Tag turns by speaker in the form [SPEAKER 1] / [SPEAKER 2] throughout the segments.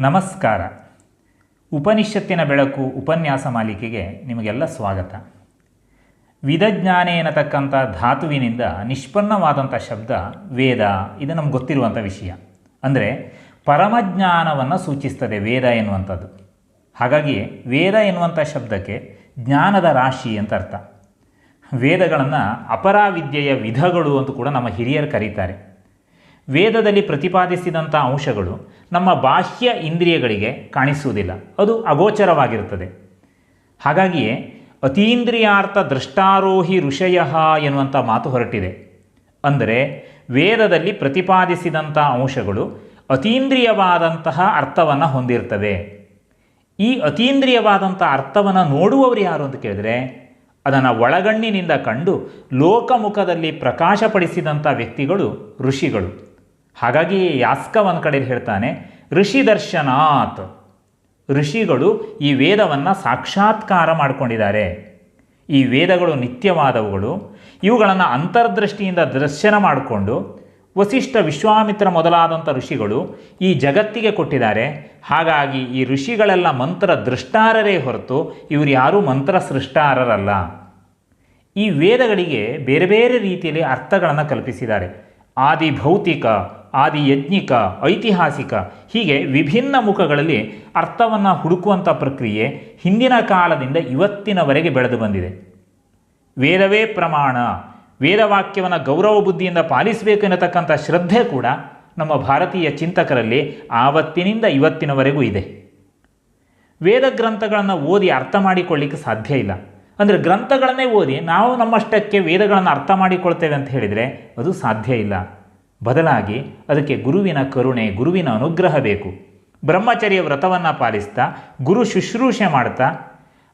[SPEAKER 1] ನಮಸ್ಕಾರ. ಉಪನಿಷತ್ತಿನ ಬೆಳಕು ಉಪನ್ಯಾಸ ಮಾಲಿಕೆಗೆ ನಿಮಗೆಲ್ಲ ಸ್ವಾಗತ. ವಿಧಜ್ಞಾನೆ ಎನ್ನತಕ್ಕಂಥ ಧಾತುವಿನಿಂದ ನಿಷ್ಪನ್ನವಾದಂಥ ಶಬ್ದ, ವೇದ, ಇದು ನಮ್ಗೆ ಗೊತ್ತಿರುವಂಥ ವಿಷಯ. ಅಂದರೆ ಪರಮಜ್ಞಾನವನ್ನು ಸೂಚಿಸ್ತದೆ ವೇದ ಎನ್ನುವಂಥದ್ದು. ಹಾಗಾಗಿ ವೇದ ಎನ್ನುವಂಥ ಶಬ್ದಕ್ಕೆ ಜ್ಞಾನದ ರಾಶಿ ಅಂತ ಅರ್ಥ. ವೇದಗಳನ್ನು ಅಪರಾವಿದ್ಯೆಯ ವಿಧಗಳು ಅಂತ ಕೂಡ ನಮ್ಮ ಹಿರಿಯರು ಕರೀತಾರೆ. ವೇದದಲ್ಲಿ ಪ್ರತಿಪಾದಿಸಿದಂಥ ಅಂಶಗಳು ನಮ್ಮ ಬಾಹ್ಯ ಇಂದ್ರಿಯಗಳಿಗೆ ಕಾಣಿಸುವುದಿಲ್ಲ. ಅದು ಅಗೋಚರವಾಗಿರುತ್ತದೆ. ಹಾಗಾಗಿಯೇ ಅತೀಂದ್ರಿಯಾರ್ಥ ದೃಷ್ಟಾರೋಹಿ ಋಷಯ ಎನ್ನುವಂಥ ಮಾತು ಹೊರಟಿದೆ. ಅಂದರೆ ವೇದದಲ್ಲಿ ಪ್ರತಿಪಾದಿಸಿದಂಥ ಅಂಶಗಳು ಅತೀಂದ್ರಿಯವಾದಂತಹ ಅರ್ಥವನ್ನು ಹೊಂದಿರ್ತವೆ. ಈ ಅತೀಂದ್ರಿಯವಾದಂಥ ಅರ್ಥವನ್ನು ನೋಡುವವರು ಯಾರು ಅಂತ ಕೇಳಿದರೆ ಅದನ್ನು ಒಳಗಣ್ಣಿನಿಂದ ಕಂಡು ಲೋಕಮುಖದಲ್ಲಿ ಪ್ರಕಾಶಪಡಿಸಿದಂಥ ವ್ಯಕ್ತಿಗಳು ಋಷಿಗಳು. ಹಾಗಾಗಿ ಯಾಸ್ಕ ಒಂದು ಕಡೆ ಹೇಳ್ತಾನೆ, ಋಷಿ ದರ್ಶನಾತ್. ಋಷಿಗಳು ಈ ವೇದವನ್ನು ಸಾಕ್ಷಾತ್ಕಾರ ಮಾಡಿಕೊಂಡಿದ್ದಾರೆ. ಈ ವೇದಗಳು ನಿತ್ಯವಾದವುಗಳು. ಇವುಗಳನ್ನು ಅಂತರ್ದೃಷ್ಟಿಯಿಂದ ದರ್ಶನ ಮಾಡಿಕೊಂಡು ವಸಿಷ್ಠ ವಿಶ್ವಾಮಿತ್ರ ಮೊದಲಾದಂಥ ಋಷಿಗಳು ಈ ಜಗತ್ತಿಗೆ ಕೊಟ್ಟಿದ್ದಾರೆ. ಹಾಗಾಗಿ ಈ ಋಷಿಗಳೆಲ್ಲ ಮಂತ್ರ ದೃಷ್ಟಾರರೇ ಹೊರತು ಇವರು ಯಾರೂ ಮಂತ್ರ ಸೃಷ್ಟಾರರಲ್ಲ. ಈ ವೇದಗಳಿಗೆ ಬೇರೆ ಬೇರೆ ರೀತಿಯಲ್ಲಿ ಅರ್ಥಗಳನ್ನು ಕಲ್ಪಿಸಿದ್ದಾರೆ. ಆದಿ ಆದಿ ಯಜ್ಞಿಕ ಐತಿಹಾಸಿಕ, ಹೀಗೆ ವಿಭಿನ್ನ ಮುಖಗಳಲ್ಲಿ ಅರ್ಥವನ್ನು ಹುಡುಕುವಂಥ ಪ್ರಕ್ರಿಯೆ ಹಿಂದಿನ ಕಾಲದಿಂದ ಇವತ್ತಿನವರೆಗೆ ಬೆಳೆದು ಬಂದಿದೆ. ವೇದವೇ ಪ್ರಮಾಣ, ವೇದವಾಕ್ಯವನ್ನು ಗೌರವ ಬುದ್ಧಿಯಿಂದ ಪಾಲಿಸಬೇಕು ಎನ್ನತಕ್ಕಂಥ ಶ್ರದ್ಧೆ ಕೂಡ ನಮ್ಮ ಭಾರತೀಯ ಚಿಂತಕರಲ್ಲಿ ಆವತ್ತಿನಿಂದ ಇವತ್ತಿನವರೆಗೂ ಇದೆ. ವೇದ ಗ್ರಂಥಗಳನ್ನು ಓದಿ ಅರ್ಥ ಮಾಡಿಕೊಳ್ಳಿಕ್ಕೆ ಸಾಧ್ಯ ಇಲ್ಲ. ಅಂದರೆ ಗ್ರಂಥಗಳನ್ನೇ ಓದಿ ನಾವು ನಮ್ಮಷ್ಟಕ್ಕೆ ವೇದಗಳನ್ನು ಅರ್ಥ ಮಾಡಿಕೊಳ್ತೇವೆ ಅಂತ ಹೇಳಿದರೆ ಅದು ಸಾಧ್ಯ ಇಲ್ಲ. ಬದಲಾಗಿ ಅದಕ್ಕೆ ಗುರುವಿನ ಕರುಣೆ, ಗುರುವಿನ ಅನುಗ್ರಹ ಬೇಕು. ಬ್ರಹ್ಮಚರ್ಯ ವ್ರತವನ್ನು ಪಾಲಿಸ್ತಾ, ಗುರು ಶುಶ್ರೂಷೆ ಮಾಡ್ತಾ,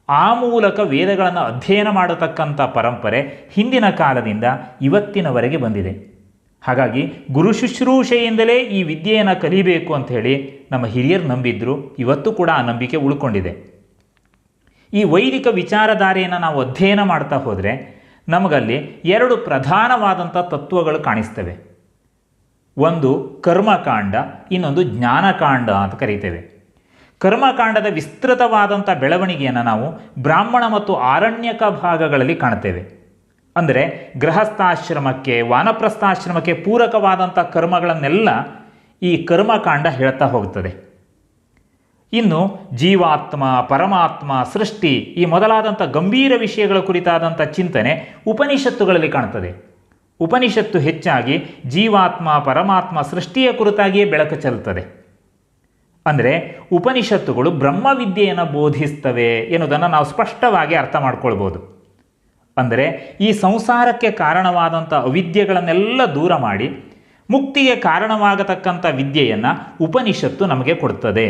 [SPEAKER 1] ಆ ಮೂಲಕ ವೇದಗಳನ್ನು ಅಧ್ಯಯನ ಮಾಡತಕ್ಕಂಥ ಪರಂಪರೆ ಹಿಂದಿನ ಕಾಲದಿಂದ ಇವತ್ತಿನವರೆಗೆ ಬಂದಿದೆ. ಹಾಗಾಗಿ ಗುರು ಶುಶ್ರೂಷೆಯಿಂದಲೇ ಈ ವಿದ್ಯೆಯನ್ನು ಕಲಿಬೇಕು ಅಂತ ಹೇಳಿ ನಮ್ಮ ಹಿರಿಯರು ನಂಬಿದ್ರು. ಇವತ್ತು ಕೂಡ ಆ ನಂಬಿಕೆ ಉಳ್ಕೊಂಡಿದೆ. ಈ ವೈದಿಕ ವಿಚಾರಧಾರೆಯನ್ನು ನಾವು ಅಧ್ಯಯನ ಮಾಡ್ತಾ ಹೋದರೆ ನಮಗಲ್ಲಿ ಎರಡು ಪ್ರಧಾನವಾದಂಥ ತತ್ವಗಳು ಕಾಣಿಸ್ತವೆ. ಒಂದು ಕರ್ಮಕಾಂಡ, ಇನ್ನೊಂದು ಜ್ಞಾನಕಾಂಡ ಅಂತ ಕರೀತೇವೆ. ಕರ್ಮಕಾಂಡದ ವಿಸ್ತೃತವಾದಂಥ ಬೆಳವಣಿಗೆಯನ್ನು ನಾವು ಬ್ರಾಹ್ಮಣ ಮತ್ತು ಆರಣ್ಯಕ ಭಾಗಗಳಲ್ಲಿ ಕಾಣ್ತೇವೆ. ಅಂದರೆ ಗೃಹಸ್ಥಾಶ್ರಮಕ್ಕೆ, ವಾನಪ್ರಸ್ಥಾಶ್ರಮಕ್ಕೆ ಪೂರಕವಾದಂಥ ಕರ್ಮಗಳನ್ನೆಲ್ಲ ಈ ಕರ್ಮಕಾಂಡ ಹೇಳ್ತಾ ಹೋಗ್ತದೆ. ಇನ್ನು ಜೀವಾತ್ಮ, ಪರಮಾತ್ಮ, ಸೃಷ್ಟಿ ಈ ಮೊದಲಾದಂಥ ಗಂಭೀರ ವಿಷಯಗಳ ಕುರಿತಾದಂಥ ಚಿಂತನೆ ಉಪನಿಷತ್ತುಗಳಲ್ಲಿ ಕಾಣ್ತದೆ. ಉಪನಿಷತ್ತು ಹೆಚ್ಚಾಗಿ ಜೀವಾತ್ಮ ಪರಮಾತ್ಮ ಸೃಷ್ಟಿಯ ಕುರಿತಾಗಿಯೇ ಬೆಳಕು ಚೆಲ್ಲುತ್ತದೆ. ಅಂದರೆ ಉಪನಿಷತ್ತುಗಳು ಬ್ರಹ್ಮವಿದ್ಯೆಯನ್ನು ಬೋಧಿಸ್ತವೆ ಎನ್ನುವುದನ್ನು ನಾವು ಸ್ಪಷ್ಟವಾಗಿ ಅರ್ಥ ಮಾಡ್ಕೊಳ್ಬೋದು. ಅಂದರೆ ಈ ಸಂಸಾರಕ್ಕೆ ಕಾರಣವಾದಂಥ ಅವಿದ್ಯೆಗಳನ್ನೆಲ್ಲ ದೂರ ಮಾಡಿ ಮುಕ್ತಿಗೆ ಕಾರಣವಾಗತಕ್ಕಂಥ ವಿದ್ಯೆಯನ್ನು ಉಪನಿಷತ್ತು ನಮಗೆ ಕೊಡ್ತದೆ.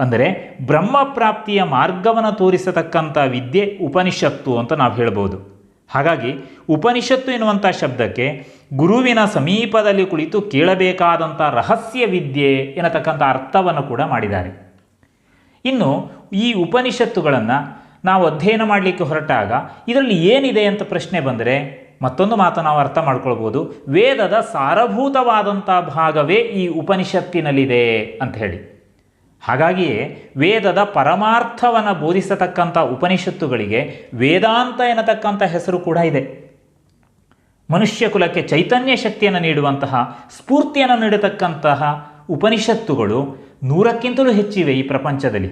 [SPEAKER 1] ಅಂದರೆ ಬ್ರಹ್ಮ ಪ್ರಾಪ್ತಿಯ ಮಾರ್ಗವನ್ನು ತೋರಿಸತಕ್ಕಂಥ ವಿದ್ಯೆ ಉಪನಿಷತ್ತು ಅಂತ ನಾವು ಹೇಳ್ಬೋದು. ಹಾಗಾಗಿ ಉಪನಿಷತ್ತು ಎನ್ನುವಂಥ ಶಬ್ದಕ್ಕೆ ಗುರುವಿನ ಸಮೀಪದಲ್ಲಿ ಕುಳಿತು ಕೇಳಬೇಕಾದಂಥ ರಹಸ್ಯ ವಿದ್ಯೆ ಎನ್ನತಕ್ಕಂಥ ಅರ್ಥವನ್ನು ಕೂಡ ಮಾಡಿದ್ದಾರೆ. ಇನ್ನು ಈ ಉಪನಿಷತ್ತುಗಳನ್ನು ನಾವು ಅಧ್ಯಯನ ಮಾಡಲಿಕ್ಕೆ ಹೊರಟಾಗ ಇದರಲ್ಲಿ ಏನಿದೆ ಅಂತ ಪ್ರಶ್ನೆ ಬಂದರೆ ಮತ್ತೊಂದು ಮಾತು ನಾವು ಅರ್ಥ ಮಾಡ್ಕೊಳ್ಬೋದು. ವೇದದ ಸಾರಭೂತವಾದಂಥ ಭಾಗವೇ ಈ ಉಪನಿಷತ್ತಿನಲ್ಲಿದೆ ಅಂತ ಹೇಳಿ. ಹಾಗಾಗಿಯೇ ವೇದದ ಪರಮಾರ್ಥವನ್ನು ಬೋಧಿಸತಕ್ಕಂಥ ಉಪನಿಷತ್ತುಗಳಿಗೆ ವೇದಾಂತ ಎನ್ನತಕ್ಕಂಥ ಹೆಸರು ಕೂಡ ಇದೆ. ಮನುಷ್ಯ ಕುಲಕ್ಕೆ ಚೈತನ್ಯ ಶಕ್ತಿಯನ್ನು ನೀಡುವಂತಹ, ಸ್ಫೂರ್ತಿಯನ್ನು ನೀಡತಕ್ಕಂತಹ ಉಪನಿಷತ್ತುಗಳು ನೂರಕ್ಕಿಂತಲೂ ಹೆಚ್ಚಿವೆ ಈ ಪ್ರಪಂಚದಲ್ಲಿ.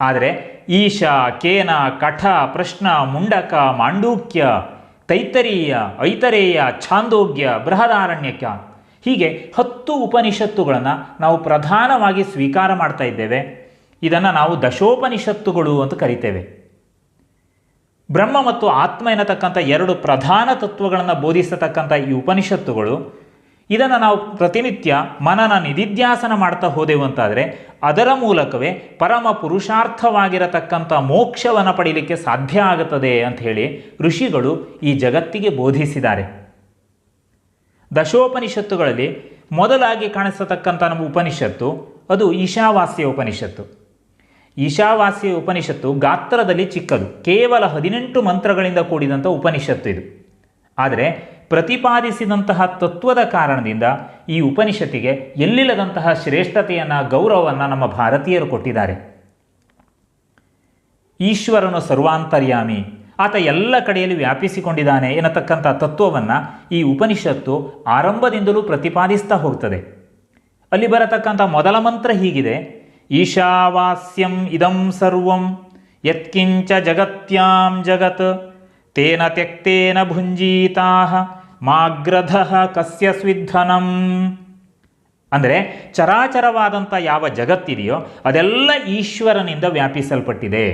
[SPEAKER 1] ಆದರೆ ಈಶಾ, ಕೇನ, ಕಠ, ಪ್ರಶ್ನ, ಮುಂಡಕ, ಮಾಂಡೂಕ್ಯ ತೈತರೀಯ ಐತರೇಯ, ಛಾಂದೋಗ್ಯ, ಬೃಹದಾರಣ್ಯಕ ಹೀಗೆ ಹತ್ತು ಉಪನಿಷತ್ತುಗಳನ್ನು ನಾವು ಪ್ರಧಾನವಾಗಿ ಸ್ವೀಕಾರ ಮಾಡ್ತಾ ಇದ್ದೇವೆ. ಇದನ್ನು ನಾವು ದಶೋಪನಿಷತ್ತುಗಳು ಅಂತ ಕರಿತೇವೆ. ಬ್ರಹ್ಮ ಮತ್ತು ಆತ್ಮ ಎನ್ನತಕ್ಕಂಥ ಎರಡು ಪ್ರಧಾನ ತತ್ವಗಳನ್ನು ಬೋಧಿಸತಕ್ಕಂಥ ಈ ಉಪನಿಷತ್ತುಗಳು, ಇದನ್ನು ನಾವು ಪ್ರತಿನಿತ್ಯ ಮನನ ನಿಧಿಧ್ಯಾಸನ ಮಾಡ್ತಾ ಹೋದೆವು ಅಂತಾದರೆ ಅದರ ಮೂಲಕವೇ ಪರಮ ಪುರುಷಾರ್ಥವಾಗಿರತಕ್ಕಂಥ ಮೋಕ್ಷವನ್ನು ಪಡೀಲಿಕ್ಕೆ ಸಾಧ್ಯ ಆಗುತ್ತದೆ ಅಂತ ಹೇಳಿ ಋಷಿಗಳು ಈ ಜಗತ್ತಿಗೆ ಬೋಧಿಸಿದ್ದಾರೆ. ದಶೋಪನಿಷತ್ತುಗಳಲ್ಲಿ ಮೊದಲಾಗಿ ಕಾಣಿಸತಕ್ಕಂಥ ನಮ್ಮ ಉಪನಿಷತ್ತು, ಅದು ಈಶಾವಾಸ್ಯ ಉಪನಿಷತ್ತು. ಈಶಾವಾಸ್ಯ ಉಪನಿಷತ್ತು ಗಾತ್ರದಲ್ಲಿ ಚಿಕ್ಕದು. ಕೇವಲ ಹದಿನೆಂಟು ಮಂತ್ರಗಳಿಂದ ಕೂಡಿದಂಥ ಉಪನಿಷತ್ತು ಇದು. ಆದರೆ ಪ್ರತಿಪಾದಿಸಿದಂತಹ ತತ್ವದ ಕಾರಣದಿಂದ ಈ ಉಪನಿಷತ್ತಿಗೆ ಎಲ್ಲಿಲ್ಲದಂತಹ ಶ್ರೇಷ್ಠತೆಯನ್ನು, ಗೌರವವನ್ನು ನಮ್ಮ ಭಾರತೀಯರು ಕೊಟ್ಟಿದ್ದಾರೆ. ಈಶ್ವರನು ಸರ್ವಾಂತರ್ಯಾಮಿ ಆತ ಎಲ್ಲ ಕಡೆಯಲ್ಲಿ ವ್ಯಾಪಿಸಿಕೊಂಡಿದ್ದಾನೆ ಎನ್ನತಕ್ಕಂಥ ತತ್ವವನ್ನು ಈ ಉಪನಿಷತ್ತು ಆರಂಭದಿಂದಲೂ ಪ್ರತಿಪಾದಿಸ್ತಾ ಹೋಗ್ತದೆ. ಅಲ್ಲಿ ಬರತಕ್ಕಂಥ ಮೊದಲ ಮಂತ್ರ ಹೀಗಿದೆ, ಈಶಾವಾಸ್ಯಂ ಇದಂ ಸರ್ವಂ, ಯತ್ಕಿಂಚ ಜಗತ್ಯಾಂ ಜಗತ್, ತೇನ ತ್ಯಕ್ತೇನ ಭುಂಜೀತಾ, ಮಾಗ್ರಧ ಕಸ್ಯ ಸ್ವಿಧನಂ. ಅಂದರೆ ಚರಾಚರವಾದಂಥ ಯಾವ ಜಗತ್ತಿದೆಯೋ ಅದೆಲ್ಲ ಈಶ್ವರನಿಂದ ವ್ಯಾಪಿಸಲ್ಪಟ್ಟಿದೆ.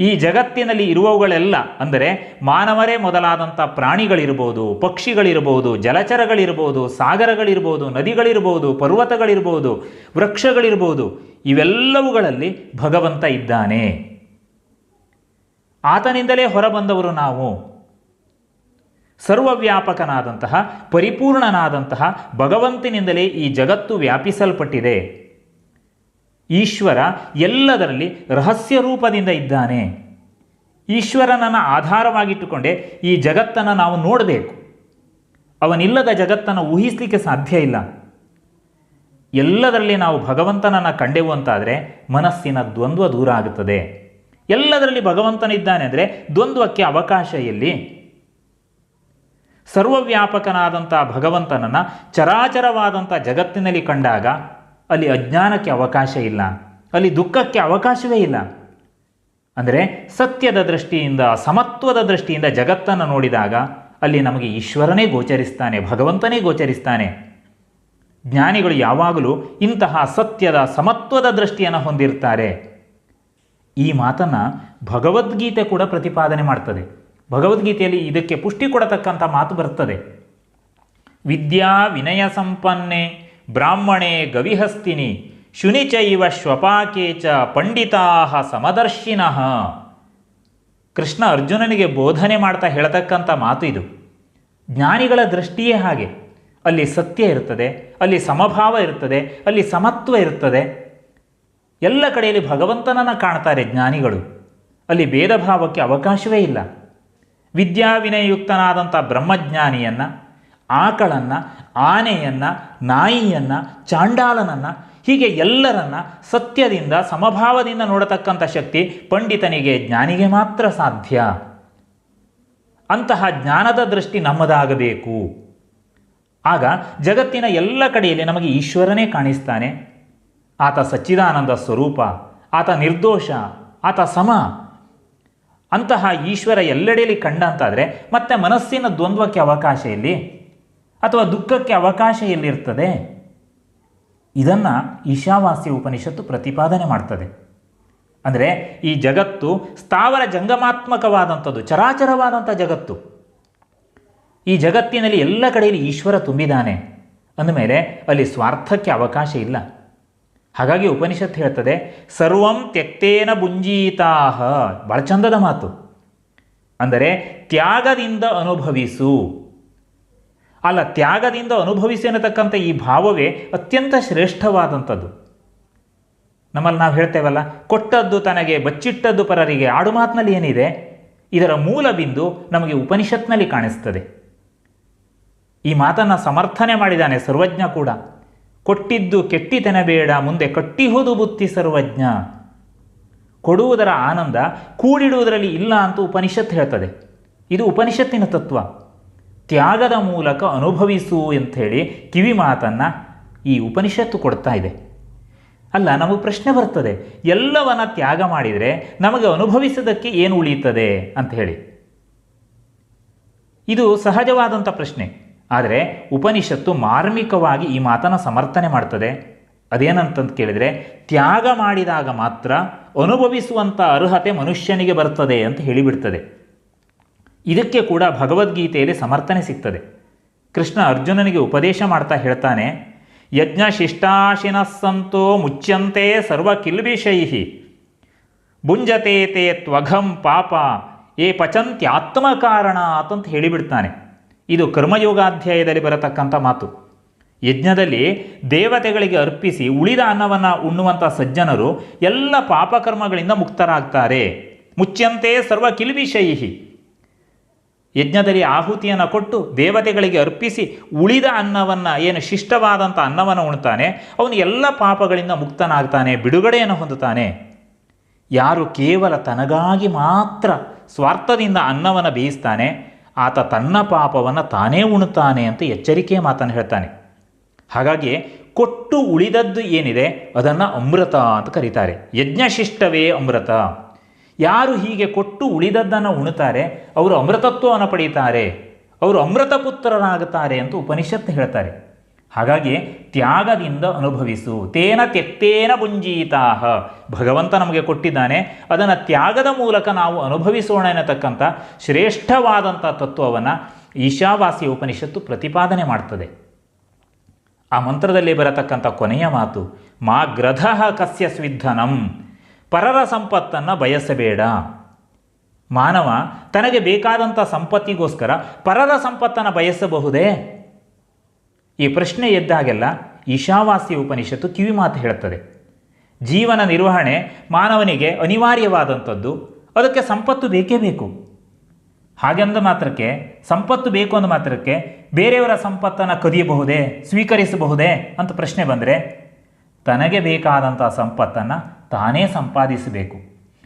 [SPEAKER 1] ಈ ಜಗತ್ತಿನಲ್ಲಿ ಇರುವವುಗಳೆಲ್ಲ ಅಂದರೆ ಮಾನವರೇ ಮೊದಲಾದಂಥ ಪ್ರಾಣಿಗಳಿರ್ಬೋದು, ಪಕ್ಷಿಗಳಿರ್ಬೋದು, ಜಲಚರಗಳಿರ್ಬೋದು, ಸಾಗರಗಳಿರ್ಬೋದು, ನದಿಗಳಿರ್ಬೋದು, ಪರ್ವತಗಳಿರ್ಬೋದು, ವೃಕ್ಷಗಳಿರ್ಬೋದು, ಇವೆಲ್ಲವುಗಳಲ್ಲಿ ಭಗವಂತ ಇದ್ದಾನೆ. ಆತನಿಂದಲೇ ಹೊರಬಂದವರು ನಾವು. ಸರ್ವವ್ಯಾಪಕನಾದಂತಹ, ಪರಿಪೂರ್ಣನಾದಂತಹ ಭಗವಂತನಿಂದಲೇ ಈ ಜಗತ್ತು ವ್ಯಾಪಿಸಲ್ಪಟ್ಟಿದೆ. ಈಶ್ವರ ಎಲ್ಲದರಲ್ಲಿ ರಹಸ್ಯ ರೂಪದಿಂದ ಇದ್ದಾನೆ. ಈಶ್ವರನನ್ನು ಆಧಾರವಾಗಿಟ್ಟುಕೊಂಡೇ ಈ ಜಗತ್ತನ್ನು ನಾವು ನೋಡಬೇಕು. ಅವನಿಲ್ಲದ ಜಗತ್ತನ್ನು ಊಹಿಸಲಿಕ್ಕೆ ಸಾಧ್ಯ ಇಲ್ಲ. ಎಲ್ಲದರಲ್ಲಿ ನಾವು ಭಗವಂತನನ್ನು ಕಂಡೆವು ಅಂತಾದರೆ ಮನಸ್ಸಿನ ದ್ವಂದ್ವ ದೂರ ಆಗುತ್ತದೆ. ಎಲ್ಲದರಲ್ಲಿ ಭಗವಂತನಿದ್ದಾನೆ ಅಂದರೆ ದ್ವಂದ್ವಕ್ಕೆ ಅವಕಾಶ ಎಲ್ಲಿ? ಸರ್ವವ್ಯಾಪಕನಾದಂಥ ಭಗವಂತನನ್ನು ಚರಾಚರವಾದಂಥ ಜಗತ್ತಿನಲ್ಲಿ ಕಂಡಾಗ ಅಲ್ಲಿ ಅಜ್ಞಾನಕ್ಕೆ ಅವಕಾಶ ಇಲ್ಲ, ಅಲ್ಲಿ ದುಃಖಕ್ಕೆ ಅವಕಾಶವೇ ಇಲ್ಲ. ಅಂದರೆ ಸತ್ಯದ ದೃಷ್ಟಿಯಿಂದ ಸಮತ್ವದ ದೃಷ್ಟಿಯಿಂದ ಜಗತ್ತನ್ನು ನೋಡಿದಾಗ ಅಲ್ಲಿ ನಮಗೆ ಈಶ್ವರನೇ ಗೋಚರಿಸ್ತಾನೆ, ಭಗವಂತನೇ ಗೋಚರಿಸ್ತಾನೆ. ಜ್ಞಾನಿಗಳು ಯಾವಾಗಲೂ ಇಂತಹ ಸತ್ಯದ ಸಮತ್ವದ ದೃಷ್ಟಿಯನ್ನು ಹೊಂದಿರ್ತಾರೆ. ಈ ಮಾತನ್ನು ಭಗವದ್ಗೀತೆ ಕೂಡ ಪ್ರತಿಪಾದನೆ ಮಾಡ್ತದೆ. ಭಗವದ್ಗೀತೆಯಲ್ಲಿ ಇದಕ್ಕೆ ಪುಷ್ಟಿ ಕೊಡತಕ್ಕಂಥ ಮಾತು ಬರ್ತದೆ. ವಿದ್ಯಾ ವಿನಯ ಸಂಪನ್ನೆ ಬ್ರಾಹ್ಮಣೆ ಗವಿಹಸ್ತಿನಿ ಶುನಿಚೈವ ಶ್ವಪಾಕೇಚ ಪಂಡಿತಾ ಸಮದರ್ಶಿನಃ. ಕೃಷ್ಣ ಅರ್ಜುನನಿಗೆ ಬೋಧನೆ ಮಾಡ್ತಾ ಹೇಳತಕ್ಕಂಥ ಮಾತು ಇದು. ಜ್ಞಾನಿಗಳ ದೃಷ್ಟಿಯೇ ಹಾಗೆ. ಅಲ್ಲಿ ಸತ್ಯ ಇರ್ತದೆ, ಅಲ್ಲಿ ಸಮಭಾವ ಇರ್ತದೆ, ಅಲ್ಲಿ ಸಮತ್ವ ಇರ್ತದೆ. ಎಲ್ಲ ಕಡೆಯಲ್ಲಿ ಭಗವಂತನನ್ನು ಕಾಣ್ತಾರೆ ಜ್ಞಾನಿಗಳು. ಅಲ್ಲಿ ಭೇದ ಭಾವಕ್ಕೆ ಅವಕಾಶವೇ ಇಲ್ಲ. ವಿದ್ಯಾವಿನಯುಕ್ತನಾದಂಥ ಬ್ರಹ್ಮಜ್ಞಾನಿಯನ್ನು, ಆಕಳನ್ನು ಆನೆಯನ್ನು, ನಾಯಿಯನ್ನು, ಚಾಂಡಾಲನನ್ನು, ಹೀಗೆ ಎಲ್ಲರನ್ನ ಸತ್ಯದಿಂದ, ಸಮಭಾವದಿಂದ ನೋಡತಕ್ಕಂಥ ಶಕ್ತಿ ಪಂಡಿತನಿಗೆ, ಜ್ಞಾನಿಗೆ ಮಾತ್ರ ಸಾಧ್ಯ. ಅಂತಹ ಜ್ಞಾನದ ದೃಷ್ಟಿ ನಮ್ಮದಾಗಬೇಕು. ಆಗ ಜಗತ್ತಿನ ಎಲ್ಲ ಕಡೆಯಲ್ಲಿ ನಮಗೆ ಈಶ್ವರನೇ ಕಾಣಿಸ್ತಾನೆ. ಆತ ಸಚ್ಚಿದಾನಂದ ಸ್ವರೂಪ, ಆತ ನಿರ್ದೋಷ, ಆತ ಸಮ. ಅಂತಹ ಈಶ್ವರ ಎಲ್ಲೆಡೆಯಲ್ಲಿ ಕಂಡಂತಾದರೆ ಮತ್ತೆ ಮನಸ್ಸಿನ ದ್ವಂದ್ವಕ್ಕೆ ಅವಕಾಶ ಎಲ್ಲಿ? ಅಥವಾ ದುಃಖಕ್ಕೆ ಅವಕಾಶ ಎಲ್ಲಿರ್ತದೆ? ಇದನ್ನು ಈಶಾವಾಸ್ಯ ಉಪನಿಷತ್ತು ಪ್ರತಿಪಾದನೆ ಮಾಡ್ತದೆ. ಅಂದರೆ ಈ ಜಗತ್ತು ಸ್ಥಾವರ ಜಂಗಮಾತ್ಮಕವಾದಂಥದ್ದು, ಚರಾಚರವಾದಂಥ ಜಗತ್ತು. ಈ ಜಗತ್ತಿನಲ್ಲಿ ಎಲ್ಲ ಕಡೆಯಲ್ಲಿ ಈಶ್ವರ ತುಂಬಿದ್ದಾನೆ ಅಂದಮೇಲೆ ಅಲ್ಲಿ ಸ್ವಾರ್ಥಕ್ಕೆ ಅವಕಾಶ ಇಲ್ಲ. ಹಾಗಾಗಿ ಉಪನಿಷತ್ತು ಹೇಳ್ತದೆ, ಸರ್ವಂ ತ್ಯಕ್ತೇನ ಬುಂಜೀತಾಹ ಭಾಳ ಚಂದದ ಮಾತು. ಅಂದರೆ ತ್ಯಾಗದಿಂದ ಅನುಭವಿಸು. ಅಲ್ಲ ತ್ಯಾಗದಿಂದ ಅನುಭವಿಸಿ ಅನ್ನತಕ್ಕಂಥ ಈ ಭಾವವೇ ಅತ್ಯಂತ ಶ್ರೇಷ್ಠವಾದಂಥದ್ದು. ನಮ್ಮಲ್ಲಿ ನಾವು ಹೇಳ್ತೇವಲ್ಲ, ಕೊಟ್ಟದ್ದು ತನಗೆ ಬಚ್ಚಿಟ್ಟದ್ದು ಪರರಿಗೆ ಆಡು ಮಾತಿನಲ್ಲಿ ಏನಿದೆ? ಇದರ ಮೂಲ ಬಿಂದು ನಮಗೆ ಉಪನಿಷತ್ನಲ್ಲಿ ಕಾಣಿಸ್ತದೆ. ಈ ಮಾತನ್ನು ಸಮರ್ಥನೆ ಮಾಡಿದ್ದಾನೆ ಸರ್ವಜ್ಞ ಕೂಡ. ಕೊಟ್ಟಿದ್ದು ಕೆಟ್ಟಿತನಬೇಡ ಮುಂದೆ ಕಟ್ಟಿಹೋದು ಬುತ್ತಿ ಸರ್ವಜ್ಞ. ಕೊಡುವುದರ ಆನಂದ, ಕೂಡಿಡುವುದರಲ್ಲಿ ಇಲ್ಲ ಅಂತ ಉಪನಿಷತ್ ಹೇಳ್ತದೆ. ಇದು ಉಪನಿಷತ್ತಿನ ತತ್ವ. ತ್ಯಾಗದ ಮೂಲಕ ಅನುಭವಿಸು ಅಂಥೇಳಿ ಕಿವಿ ಮಾತನ್ನು ಈ ಉಪನಿಷತ್ತು ಕೊಡ್ತಾ ಇದೆ. ಅಲ್ಲ, ನಮಗೆ ಪ್ರಶ್ನೆ ಬರ್ತದೆ, ಎಲ್ಲವನ್ನ ತ್ಯಾಗ ಮಾಡಿದರೆ ನಮಗೆ ಅನುಭವಿಸೋದಕ್ಕೆ ಏನು ಉಳಿಯುತ್ತದೆ ಅಂತ ಹೇಳಿ. ಇದು ಸಹಜವಾದಂಥ ಪ್ರಶ್ನೆ, ಆದರೆ ಉಪನಿಷತ್ತು ಮಾರ್ಮಿಕವಾಗಿ ಈ ಮಾತನ್ನು ಸಮರ್ಥನೆ ಮಾಡ್ತದೆ. ಅದೇನಂತಂದು ಕೇಳಿದರೆ, ತ್ಯಾಗ ಮಾಡಿದಾಗ ಮಾತ್ರ ಅನುಭವಿಸುವಂಥ ಅರ್ಹತೆ ಮನುಷ್ಯನಿಗೆ ಬರ್ತದೆ ಅಂತ ಹೇಳಿಬಿಡ್ತದೆ. ಇದಕ್ಕೆ ಕೂಡ ಭಗವದ್ಗೀತೆಯಲ್ಲಿ ಸಮರ್ಥನೆ ಸಿಗ್ತದೆ. ಕೃಷ್ಣ ಅರ್ಜುನನಿಗೆ ಉಪದೇಶ ಮಾಡ್ತಾ ಹೇಳ್ತಾನೆ, ಯಜ್ಞ ಶಿಷ್ಟಾಶಿನ ಸಂತೋ ಮುಚ್ಯಂತೆ ಸರ್ವ ಕಿಲ್ಬಿಷೈ ಭುಂಜತೆ ತೇ ತ್ವಘಂ ಪಾಪ, ಏ ಪಚಂತ್ಯಾತ್ಮ ಕಾರಣ ಅಂತ ಹೇಳಿಬಿಡ್ತಾನೆ. ಇದು ಕರ್ಮಯೋಗಾಧ್ಯಾಯದಲ್ಲಿ ಬರತಕ್ಕಂಥ ಮಾತು. ಯಜ್ಞದಲ್ಲಿ ದೇವತೆಗಳಿಗೆ ಅರ್ಪಿಸಿ ಉಳಿದ ಅನ್ನವನ್ನು ಉಣ್ಣುವಂಥ ಸಜ್ಜನರು ಎಲ್ಲ ಪಾಪಕರ್ಮಗಳಿಂದ ಮುಕ್ತರಾಗ್ತಾರೆ. ಮುಚ್ಚಂತೆ ಸರ್ವ ಕಿಲ್ಬಿಷೈಹಿ ಯಜ್ಞದಲ್ಲಿ ಆಹುತಿಯನ್ನು ಕೊಟ್ಟು ದೇವತೆಗಳಿಗೆ ಅರ್ಪಿಸಿ ಉಳಿದ ಅನ್ನವನ್ನು ಏನು ಶಿಷ್ಟವಾದಂಥ ಅನ್ನವನ್ನು ಉಣ್ತಾನೆ, ಅವನು ಎಲ್ಲ ಪಾಪಗಳಿಂದ ಮುಕ್ತನಾಗ್ತಾನೆ, ಬಿಡುಗಡೆಯನ್ನು ಹೊಂದುತ್ತಾನೆ. ಯಾರು ಕೇವಲ ತನಗಾಗಿ ಮಾತ್ರ ಸ್ವಾರ್ಥದಿಂದ ಅನ್ನವನ್ನು ಬೇಯಿಸ್ತಾನೆ, ಆತ ತನ್ನ ಪಾಪವನ್ನು ತಾನೇ ಉಣ್ತಾನೆ ಅಂತ ಎಚ್ಚರಿಕೆಯ ಮಾತನ್ನು ಹೇಳ್ತಾನೆ. ಹಾಗಾಗಿ ಕೊಟ್ಟು ಉಳಿದದ್ದು ಏನಿದೆ? ಅದನ್ನು ಅಮೃತ ಅಂತ ಕರೀತಾರೆ. ಯಜ್ಞಶಿಷ್ಟವೇ ಅಮೃತ. ಯಾರು ಹೀಗೆ ಕೊಟ್ಟು ಉಳಿದದ್ದನ್ನು ಉಣುತ್ತಾರೆ ಅವರು ಅಮೃತತ್ವವನ್ನು ಪಡೀತಾರೆ, ಅವರು ಅಮೃತ ಪುತ್ರರಾಗುತ್ತಾರೆ ಅಂತ ಉಪನಿಷತ್ತು ಹೇಳ್ತಾರೆ. ಹಾಗಾಗಿ ತ್ಯಾಗದಿಂದ ಅನುಭವಿಸು. ತೇನ ತೆತ್ತೇನ ಭುಂಜೀತಾಹ. ಭಗವಂತ ನಮಗೆ ಕೊಟ್ಟಿದ್ದಾನೆ, ಅದನ್ನು ತ್ಯಾಗದ ಮೂಲಕ ನಾವು ಅನುಭವಿಸೋಣ ಎನ್ನತಕ್ಕಂಥ ಶ್ರೇಷ್ಠವಾದಂಥ ತತ್ವವನ್ನು ಈಶಾವಾಸಿ ಉಪನಿಷತ್ತು ಪ್ರತಿಪಾದನೆ ಮಾಡ್ತದೆ. ಆ ಮಂತ್ರದಲ್ಲಿ ಬರತಕ್ಕಂಥ ಕೊನೆಯ ಮಾತು, ಮಾ ಗ್ರಧಃ ಕಸ್ಯ ಸ್ವಿಧನಂ. ಪರರ ಸಂಪತ್ತನ್ನು ಬಯಸಬೇಡ. ಮಾನವ ತನಗೆ ಬೇಕಾದಂಥ ಸಂಪತ್ತಿಗೋಸ್ಕರ ಪರರ ಸಂಪತ್ತನ್ನು ಬಯಸಬಹುದೇ? ಈ ಪ್ರಶ್ನೆ ಎದ್ದಾಗೆಲ್ಲ ಈಶಾವಾಸಿ ಉಪನಿಷತ್ತು ಕಿವಿ ಮಾತು ಹೇಳುತ್ತದೆ. ಜೀವನ ನಿರ್ವಹಣೆ ಮಾನವನಿಗೆ ಅನಿವಾರ್ಯವಾದಂಥದ್ದು. ಅದಕ್ಕೆ ಸಂಪತ್ತು ಬೇಕೇ ಬೇಕು. ಹಾಗೆಂದ ಮಾತ್ರಕ್ಕೆ, ಸಂಪತ್ತು ಬೇಕು ಅಂದ ಮಾತ್ರಕ್ಕೆ ಬೇರೆಯವರ ಸಂಪತ್ತನ್ನು ಕದಿಯಬಹುದೇ? ಸ್ವೀಕರಿಸಬಹುದೇ? ಅಂತ ಪ್ರಶ್ನೆ ಬಂದರೆ, ತನಗೆ ಬೇಕಾದಂಥ ಸಂಪತ್ತನ್ನು ತಾನೇ ಸಂಪಾದಿಸಬೇಕು.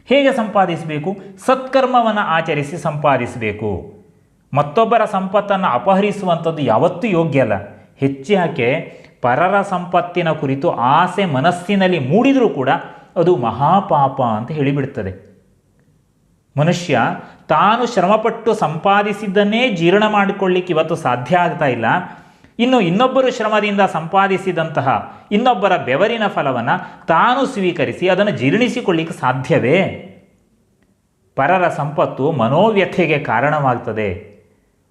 [SPEAKER 1] ಹೇಗೆ ಸಂಪಾದಿಸಬೇಕು? ಸತ್ಕರ್ಮವನ್ನು ಆಚರಿಸಿ ಸಂಪಾದಿಸಬೇಕು. ಮತ್ತೊಬ್ಬರ ಸಂಪತ್ತನ್ನು ಅಪಹರಿಸುವಂಥದ್ದು ಯಾವತ್ತೂ ಯೋಗ್ಯ ಅಲ್ಲ. ಹೆಚ್ಚಾಕೆ ಪರರ ಸಂಪತ್ತಿನ ಕುರಿತು ಆಸೆ ಮನಸ್ಸಿನಲ್ಲಿ ಮೂಡಿದರೂ ಕೂಡ ಅದು ಮಹಾಪಾಪ ಅಂತ ಹೇಳಿಬಿಡ್ತದೆ. ಮನುಷ್ಯ ತಾನು ಶ್ರಮಪಟ್ಟು ಸಂಪಾದಿಸಿದ್ದನ್ನೇ ಜೀರ್ಣ ಮಾಡಿಕೊಳ್ಳಿಕ್ಕೆ ಇವತ್ತು ಸಾಧ್ಯ ಆಗ್ತಾ ಇಲ್ಲ. ಇನ್ನು ಇನ್ನೊಬ್ಬರು ಶ್ರಮದಿಂದ ಸಂಪಾದಿಸಿದಂತಹ ಇನ್ನೊಬ್ಬರ ಬೆವರಿನ ಫಲವನ್ನು ತಾನು ಸ್ವೀಕರಿಸಿ ಅದನ್ನು ಜೀರ್ಣಿಸಿಕೊಳ್ಳಿಕ್ಕೆ ಸಾಧ್ಯವೇ? ಪರರ ಸಂಪತ್ತು ಮನೋವ್ಯಥೆಗೆ ಕಾರಣವಾಗ್ತದೆ.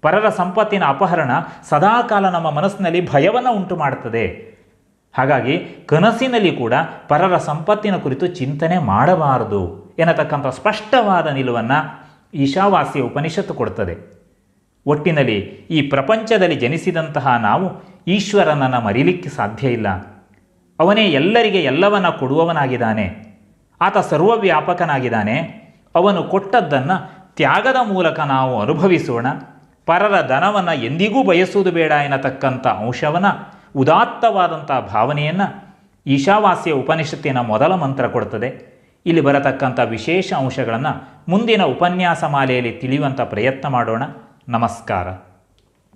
[SPEAKER 1] ಪರರ ಸಂಪತ್ತಿನ ಅಪಹರಣ ಸದಾಕಾಲ ನಮ್ಮ ಮನಸ್ಸಿನಲ್ಲಿ ಭಯವನ್ನು ಉಂಟು ಮಾಡುತ್ತದೆ ಹಾಗಾಗಿ ಕನಸಿನಲ್ಲಿ ಕೂಡ ಪರರ ಸಂಪತ್ತಿನ ಕುರಿತು ಚಿಂತನೆ ಮಾಡಬಾರದು ಎನ್ನತಕ್ಕಂಥ ಸ್ಪಷ್ಟವಾದ ನಿಲುವನ್ನು ಈಶಾವಾಸ್ಯ ಉಪನಿಷತ್ತು ಕೊಡ್ತದೆ. ಒಟ್ಟಿನಲ್ಲಿ ಈ ಪ್ರಪಂಚದಲ್ಲಿ ಜನಿಸಿದಂತಹ ನಾವು ಈಶ್ವರನನ್ನು ಮರಿಲಿಕ್ಕೆ ಸಾಧ್ಯ ಇಲ್ಲ. ಅವನೇ ಎಲ್ಲರಿಗೆ ಎಲ್ಲವನ್ನ ಕೊಡುವವನಾಗಿದ್ದಾನೆ. ಆತ ಸರ್ವವ್ಯಾಪಕನಾಗಿದ್ದಾನೆ. ಅವನು ಕೊಟ್ಟದ್ದನ್ನು ತ್ಯಾಗದ ಮೂಲಕ ನಾವು ಅನುಭವಿಸೋಣ. ಪರರ ಧನವನ್ನು ಎಂದಿಗೂ ಬಯಸುವುದು ಬೇಡ ಎನ್ನತಕ್ಕಂಥ ಅಂಶವನ್ನು, ಉದಾತ್ತವಾದಂಥ ಭಾವನೆಯನ್ನು ಈಶಾವಾಸ್ಯ ಉಪನಿಷತ್ತಿನ ಮೊದಲ ಮಂತ್ರ ಕೊಡ್ತದೆ. ಇಲ್ಲಿ ಬರತಕ್ಕಂಥ ವಿಶೇಷ ಅಂಶಗಳನ್ನು ಮುಂದಿನ ಉಪನ್ಯಾಸ ಮಾಲೆಯಲ್ಲಿ ತಿಳಿಯುವಂಥ ಪ್ರಯತ್ನ ಮಾಡೋಣ. ನಮಸ್ಕಾರ